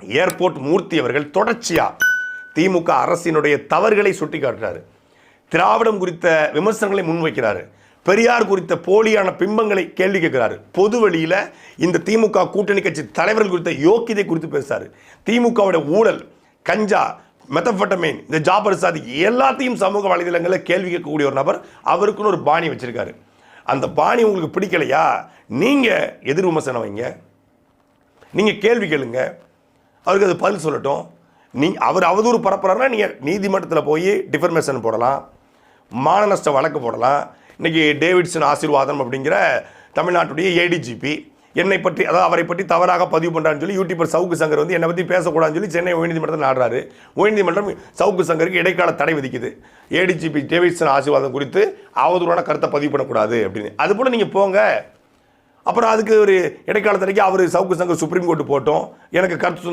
Airport மூர்த்தி அவர்கள் தொடர்ச்சியாக திமுக அரசினுடைய தவறுகளை சுட்டிக்காட்டுறாரு. திராவிடம் குறித்த விமர்சனங்களை முன்வைக்கிறாரு. பெரியார் குறித்த போலியான பிம்பங்களை கேள்வி கேட்கிறாரு. பொது வழியில் இந்த திமுக கூட்டணி கட்சி தலைவர்கள் குறித்த யோக்கியதை குறித்து பேசுறாரு. திமுகவுடைய ஊழல் கஞ்சா மெத்தபட்டமேன் இந்த ஜாபர் சாதி எல்லாத்தையும் சமூக வலைதளங்களில் கேள்வி கேட்கக்கூடிய ஒரு நபர் அவருக்குன்னு ஒரு பாணி வச்சிருக்காரு. அந்த பாணி உங்களுக்கு பிடிக்கலையா? நீங்க எதிர் விமர்சனம் வைங்க. நீங்க கேள்வி கேளுங்க. அவருக்கு அது பதில் சொல்லட்டும். நீ அவர் அவதூறு பரப்புறாருன்னா நீங்கள் நீதிமன்றத்தில் போய் டிஃபர்மேஷன் போடலாம். மான நஷ்ட வழக்கு போடலாம். இன்றைக்கி டேவிட்சன் ஆசீர்வாதம் அப்படிங்கிற தமிழ்நாட்டுடைய ஏடிஜிபி என்னை பற்றி அதாவது அவரை பற்றி தவறாக பதிவு பண்ணுறான்னு சொல்லி யூடியூபர் சவுக்கு சங்கர் வந்து என்னை பற்றி பேசக்கூடாதுன்னு சொல்லி சென்னை உயர்நீதிமன்றத்தில் நாடுறாரு. உயர்நீதிமன்றம் சவுக்கு சங்கருக்கு இடைக்கால தடை விதிக்குது. ஏடிஜிபி டேவிட்சன் ஆசீர்வாதம் குறித்து அவதூறான கருத்தை பதிவு பண்ணக்கூடாது அப்படின்னு. அதுபோல் நீங்கள் போங்க. அப்புறம் அதுக்கு ஒரு இடைக்கால தடைக்கு அவர் சவுக்கு சங்கர் சுப்ரீம் கோர்ட்டு போட்டோம். எனக்கு கருத்து சுதந்திரம்